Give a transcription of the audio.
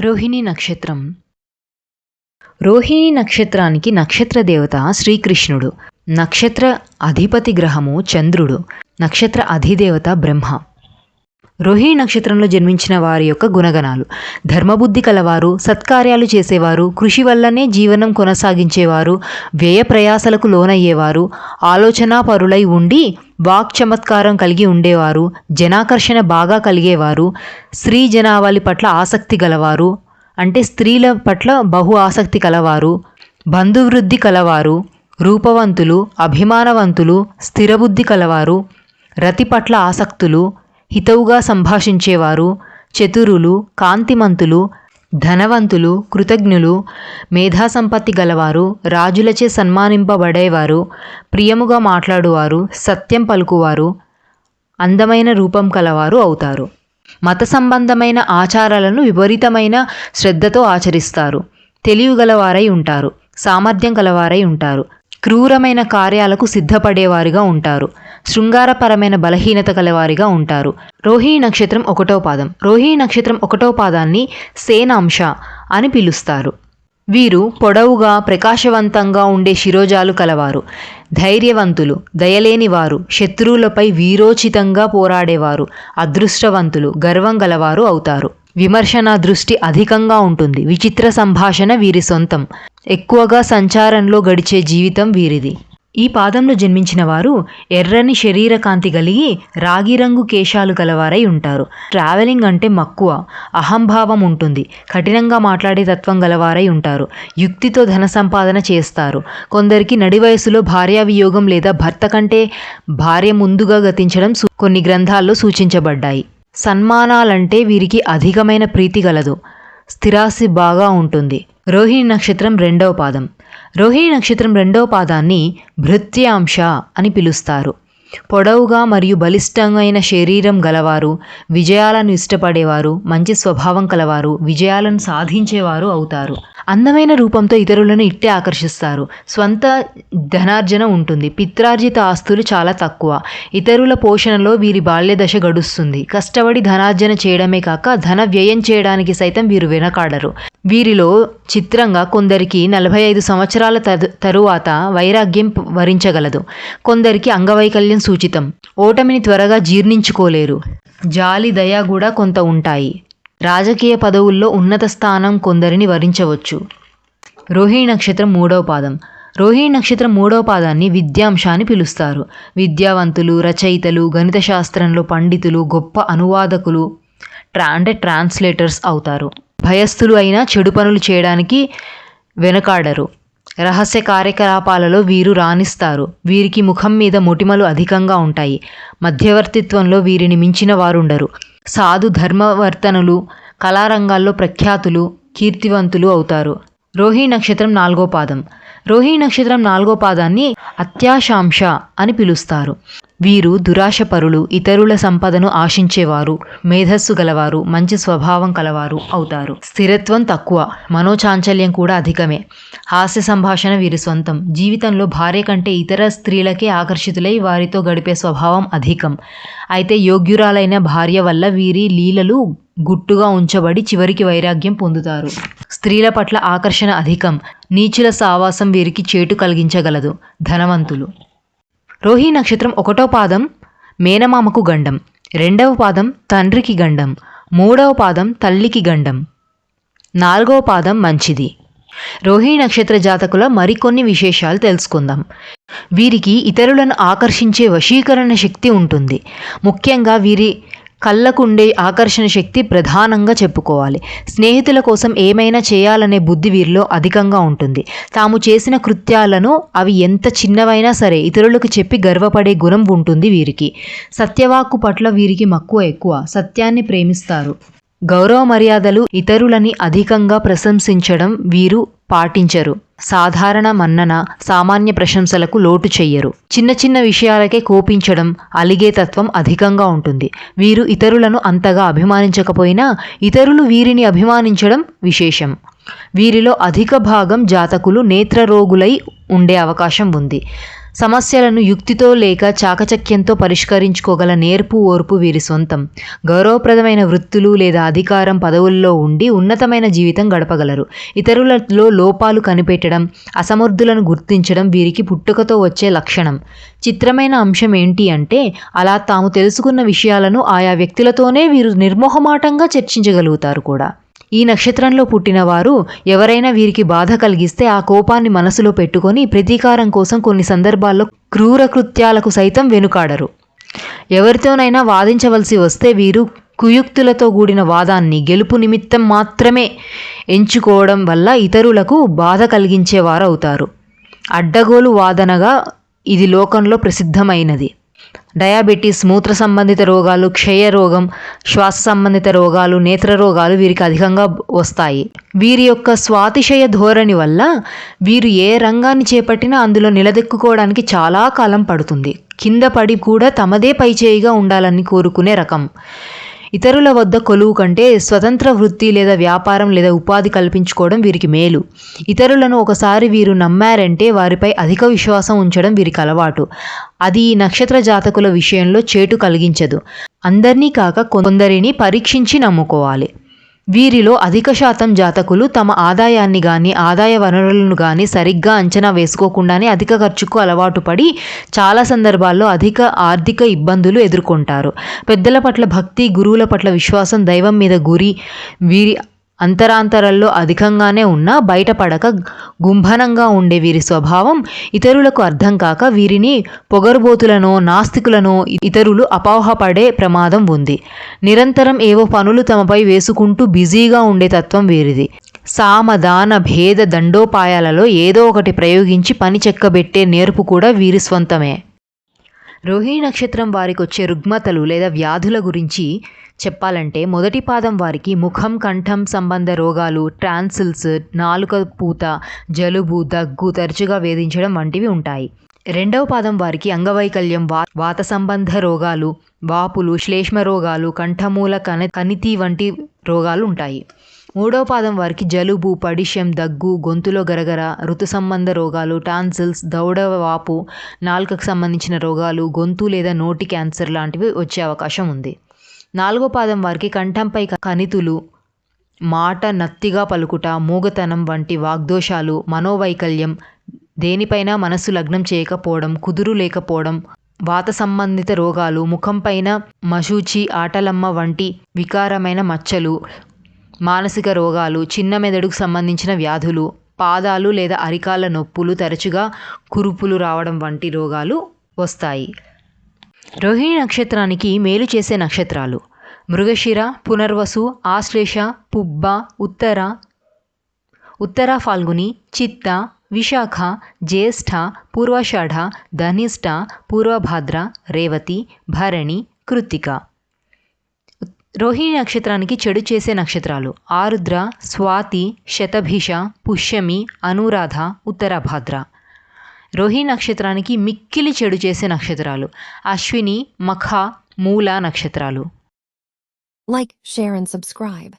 రోహిణి నక్షత్రం. రోహిణి నక్షత్రానికి నక్షత్ర దేవత శ్రీకృష్ణుడు. నక్షత్ర అధిపతి గ్రహము చంద్రుడు. నక్షత్ర అధిదేవత బ్రహ్మ. రోహిణి నక్షత్రంలో జన్మించిన వారి యొక్క గుణగణాలు. ధర్మబుద్ధి కలవారు సత్కార్యాలు చేసేవారు కృషి వల్లనే జీవనం కొనసాగించేవారు వ్యయ ప్రయాసలకు లోనయ్యేవారు ఆలోచనాపరులై ఉండి వాక్ చమత్కారం కలిగి ఉండేవారు జనాకర్షణ బాగా కలిగేవారు స్త్రీ జనావళి పట్ల ఆసక్తి గలవారు అంటే స్త్రీల పట్ల బహు ఆసక్తి కలవారు బంధువృద్ధి కలవారు రూపవంతులు అభిమానవంతులు స్థిరబుద్ధి కలవారు రతి పట్ల ఆసక్తులు హితవుగా సంభాషించేవారు చతురులు కాంతిమంతులు ధనవంతులు కృతజ్ఞులు మేధాసంపత్తి గలవారు రాజులచే సన్మానింపబడేవారు ప్రియముగా మాట్లాడువారు సత్యం పలుకువారు అందమైన రూపం కలవారు అవుతారు. మత సంబంధమైన ఆచారాలను విపరీతమైన శ్రద్ధతో ఆచరిస్తారు. తెలివిగలవారై ఉంటారు. సామర్థ్యం కలవారై ఉంటారు. క్రూరమైన కార్యాలకు సిద్ధపడేవారిగా ఉంటారు. శృంగారపరమైన బలహీనత కలవారిగా ఉంటారు. రోహిణి నక్షత్రం ఒకటో పాదం. రోహిణి నక్షత్రం ఒకటో పాదాన్ని సేనాంశ అని పిలుస్తారు. వీరు పొడవుగా ప్రకాశవంతంగా ఉండే శిరోజాలు కలవారు. ధైర్యవంతులు దయలేని వారు శత్రువులపై వీరోచితంగా పోరాడేవారు అదృష్టవంతులు గర్వం గలవారు అవుతారు. విమర్శన దృష్టి అధికంగా ఉంటుంది. విచిత్ర సంభాషణ వీరి సొంతం. ఎక్కువగా సంచారంలో గడిచే జీవితం వీరిది. ఈ పాదంలో జన్మించిన వారు ఎర్రని శరీర కాంతి కలిగి రాగి రంగు కేశాలు గలవారై ఉంటారు. ట్రావెలింగ్ అంటే మక్కువ అహంభావం ఉంటుంది. కఠినంగా మాట్లాడే తత్వం గలవారై ఉంటారు. యుక్తితో ధన సంపాదన చేస్తారు. కొందరికి నడి వయసులో భార్యా వియోగం లేదా భర్త కంటే భార్య ముందుగా గతించడం కొన్ని గ్రంథాల్లో సూచించబడ్డాయి. సన్మానాలంటే వీరికి అధికమైన ప్రీతి గలదు. స్థిరాస్తి బాగా ఉంటుంది. రోహిణి నక్షత్రం రెండవ పాదం. రోహిణి నక్షత్రం రెండవ పాదాన్ని భృత్యాంశ అని పిలుస్తారు. పొడవుగా మరియు బలిష్టమైన శరీరం గలవారు విజయాలను ఇష్టపడేవారు మంచి స్వభావం కలవారు విజయాలను సాధించేవారు అవుతారు. అందమైన రూపంతో ఇతరులను ఇట్టే ఆకర్షిస్తారు. స్వంత ధనార్జన ఉంటుంది. పిత్రార్జిత ఆస్తులు చాలా తక్కువ. ఇతరుల పోషణలో వీరి బాల్య దశ గడుస్తుంది. కష్టపడి ధనార్జన చేయడమే కాక ధన వ్యయం చేయడానికి సైతం వీరు వెనకాడరు. వీరిలో చిత్రంగా కొందరికి నలభై ఐదు సంవత్సరాల తరువాత వైరాగ్యం వరించగలదు. కొందరికి అంగవైకల్యం సూచితం. ఓటమిని త్వరగా జీర్ణించుకోలేరు. జాలి దయ కూడా కొంత ఉంటాయి. రాజకీయ పదవుల్లో ఉన్నత స్థానం కొందరిని వరించవచ్చు. రోహిణి నక్షత్రం మూడవ పాదం. రోహిణి నక్షత్రం మూడవ పాదాన్ని విద్యాంశ అని పిలుస్తారు. విద్యావంతులు రచయితలు గణిత శాస్త్రంలో పండితులు గొప్ప అనువాదకులు ట్రా అంటే ట్రాన్స్లేటర్స్ అవుతారు. భయస్థులు అయినా చెడు పనులు చేయడానికి వెనకాడరు. రహస్య కార్యకలాపాలలో వీరు రాణిస్తారు. వీరికి ముఖం మీద మొటిమలు అధికంగా ఉంటాయి. మధ్యవర్తిత్వంలో వీరిని మించిన వారుండరు. సాధు ధర్మవర్తనులు కళారంగాల్లో ప్రఖ్యాతులు కీర్తివంతులు అవుతారు. రోహిణి నక్షత్రం నాలుగో పాదం. రోహిణి నక్షత్రం నాలుగో పాదాన్ని అత్యాశాంశ అని పిలుస్తారు. వీరు దురాశపరులు ఇతరుల సంపదను ఆశించేవారు మేధస్సు గలవారు మంచి స్వభావం కలవారు అవుతారు. స్థిరత్వం తక్కువ మనోచాంచల్యం కూడా అధికమే. హాస్య సంభాషణ వీరి సొంతం. జీవితంలో భార్య కంటే ఇతర స్త్రీలకే ఆకర్షితులై వారితో గడిపే స్వభావం అధికం. అయితే యోగ్యురాలైన భార్య వల్ల వీరి లీలలు గుట్టుగా ఉంచబడి చివరికి వైరాగ్యం పొందుతారు. స్త్రీల పట్ల ఆకర్షణ అధికం. నీచుల సావాసం వీరికి చేటు కలిగించగలదు. ధనవంతులు. రోహి నక్షత్రం ఒకటో పాదం మేనమామకు గండం. రెండవ పాదం తండ్రికి గండం. మూడవ పాదం తల్లికి గండం. నాలుగవ పాదం మంచిది. రోహిణి నక్షత్ర జాతకుల మరికొన్ని విశేషాలు తెలుసుకుందాం. వీరికి ఇతరులను ఆకర్షించే వశీకరణ శక్తి ఉంటుంది. ముఖ్యంగా వీరి కళ్ళకుండే ఆకర్షణ శక్తి ప్రధానంగా చెప్పుకోవాలి. స్నేహితుల కోసం ఏమైనా చేయాలనే బుద్ధి వీరిలో అధికంగా ఉంటుంది. తాము చేసిన కృత్యాలను అవి ఎంత చిన్నవైనా సరే ఇతరులకు చెప్పి గర్వపడే గుణం ఉంటుంది వీరికి. సత్యవాక్కు పట్ల వీరికి మక్కువ ఎక్కువ. సత్యాన్ని ప్రేమిస్తారు. గౌరవ మర్యాదలు ఇతరులని అధికంగా ప్రశంసించడం వీరు పాటించరు. సాధారణ మన్నన సామాన్య ప్రశంసలకు లోటు చెయ్యరు. చిన్న చిన్న విషయాలకే కోపించడం అలిగే తత్వం అధికంగా ఉంటుంది. వీరు ఇతరులను అంతగా అభిమానించకపోయినా ఇతరులు వీరిని అభిమానించడం విశేషం. వీరిలో అధిక భాగం జాతకులు నేత్రరోగులై ఉండే అవకాశం ఉంది. సమస్యలను యుక్తితో లేక చాకచక్యంతో పరిష్కరించుకోగల నేర్పు ఓర్పు వీరి సొంతం. గౌరవప్రదమైన వృత్తులు లేదా అధికారం పదవుల్లో ఉండి ఉన్నతమైన జీవితం గడపగలరు. ఇతరులలో లోపాలు కనిపెట్టడం అసమర్థులను గుర్తించడం వీరికి పుట్టుకతో వచ్చే లక్షణం. చిత్రమైన అంశం ఏంటి అంటే అలా తాము తెలుసుకున్న విషయాలను ఆయా వ్యక్తులతోనే వీరు నిర్మోహమాటంగా చర్చించగలుగుతారు కూడా. ఈ నక్షత్రంలో పుట్టిన వారు ఎవరైనా వీరికి బాధ కలిగిస్తే ఆ కోపాన్ని మనసులో పెట్టుకొని ప్రతీకారం కోసం కొన్ని సందర్భాల్లో క్రూర కృత్యాలకు సైతం వెనుకాడరు. ఎవరితోనైనా వాదించవలసి వస్తే వీరు కుయుక్తులతో కూడిన వాదాన్ని గెలుపు నిమిత్తం మాత్రమే ఎంచుకోవడం వల్ల ఇతరులకు బాధ కలిగించేవారు అవుతారు అడ్డగోలు వాదనగా ఇది లోకంలో ప్రసిద్ధమైనది. డయాబెటీస్ మూత్ర సంబంధిత రోగాలు క్షయ రోగం శ్వాస సంబంధిత రోగాలు నేత్ర రోగాలు వీరికి అధికంగా వస్తాయి. వీరి యొక్క స్వాతిశయ ధోరణి వల్ల వీరు ఏ రంగాన్ని చేపట్టినా అందులో నిలదొక్కుకోవడానికి చాలా కాలం పడుతుంది. కింద పడి కూడా తమదే పైచేయిగా ఉండాలని కోరుకునే రకం. ఇతరుల వద్ద కొలువు కంటే స్వతంత్ర వృత్తి లేదా వ్యాపారం లేదా ఉపాధి కల్పించుకోవడం వీరికి మేలు. ఇతరులను ఒకసారి వీరు నమ్మారంటే వారిపై అధిక విశ్వాసం ఉంచడం వీరికి అలవాటు. అది ఈ నక్షత్ర జాతకుల విషయంలో చేటు కలిగించదు. అందరినీ కాక కొందరిని పరీక్షించి నమ్ముకోవాలి. వీరిలో అధిక శాతం జాతకులు తమ ఆదాయాన్ని కానీ ఆదాయ వనరులను కానీ సరిగ్గా అంచనా వేసుకోకుండానే అధిక ఖర్చుకు అలవాటు పడి చాలా సందర్భాల్లో అధిక ఆర్థిక ఇబ్బందులు ఎదుర్కొంటారు. పెద్దల పట్ల భక్తి గురువుల పట్ల విశ్వాసం దైవం మీద గురి వీరి అంతరాంతరాల్లో అధికంగానే ఉన్నా బయటపడక గుంభనంగా ఉండే వీరి స్వభావం ఇతరులకు అర్థం కాక వీరిని పొగరుబోతులను నాస్తికులను ఇతరులు అపోహపడే ప్రమాదం ఉంది. నిరంతరం ఏవో పనులు తమపై వేసుకుంటూ బిజీగా ఉండే తత్వం వీరిది. సామదాన భేద దండోపాయాలలో ఏదో ఒకటి ప్రయోగించి పని చెక్కబెట్టే నేర్పు కూడా వీరి స్వంతమే. రోహిణి నక్షత్రం వారికి వచ్చే రుగ్మతలు లేదా వ్యాధుల గురించి చెప్పాలంటే మొదటి పాదం వారికి ముఖం కంఠం సంబంధ రోగాలు ట్రాన్సిల్స్ నాలుక పూత జలుబు దగ్గు తరచుగా వేధించడం వంటివి ఉంటాయి. రెండవ పాదం వారికి అంగవైకల్యం వా వాత సంబంధ రోగాలు వాపులు శ్లేష్మ రోగాలు కంఠమూల కన కణితి వంటి రోగాలు ఉంటాయి. మూడవ పాదం వారికి జలుబు పడిశం దగ్గు గొంతులో గరగర ఋతు సంబంధ రోగాలు టాన్సిల్స్ దౌడ వాపు నాలుకకు సంబంధించిన రోగాలు గొంతు లేదా నోటి క్యాన్సర్ లాంటివి వచ్చే అవకాశం ఉంది. నాలుగో పాదం వారికి కంఠంపై కణితులు మాట నత్తిగా పలుకుట మూగతనం వంటి వాగ్దోషాలు మనోవైకల్యం దేనిపైన మనస్సు లగ్నం చేయకపోవడం కుదురు లేకపోవడం వాత సంబంధిత రోగాలు ముఖంపైన మశూచి ఆటలమ్మ వంటి వికారమైన మచ్చలు మానసిక రోగాలు చిన్న మెదడుకు సంబంధించిన వ్యాధులు పాదాలు లేదా అరికాల నొప్పులు తరచుగా కురుపులు రావడం వంటి రోగాలు వస్తాయి. రోహిణి నక్షత్రానికి మేలు చేసే నక్షత్రాలు. మృగశిర పునర్వసు ఆశ్లేష పుబ్బ ఉత్తర ఉత్తర ఫాల్గుని చిత్త విశాఖ జ్యేష్ఠ పూర్వాషాఢ ధనిష్ట పూర్వభాద్ర రేవతి భరణి కృత్తిక. రోహిణి నక్షత్రానికి చెడు చేసే నక్షత్రాలు. ఆరుద్ర స్వాతి శతభిష పుష్యమి అనురాధ ఉత్తరభాద్ర. రోహి నక్షత్రానికి మిక్కిలి చెడు చేసే నక్షత్రాలు. అశ్విని మఖ మూల నక్షత్రాలు. Like share and subscribe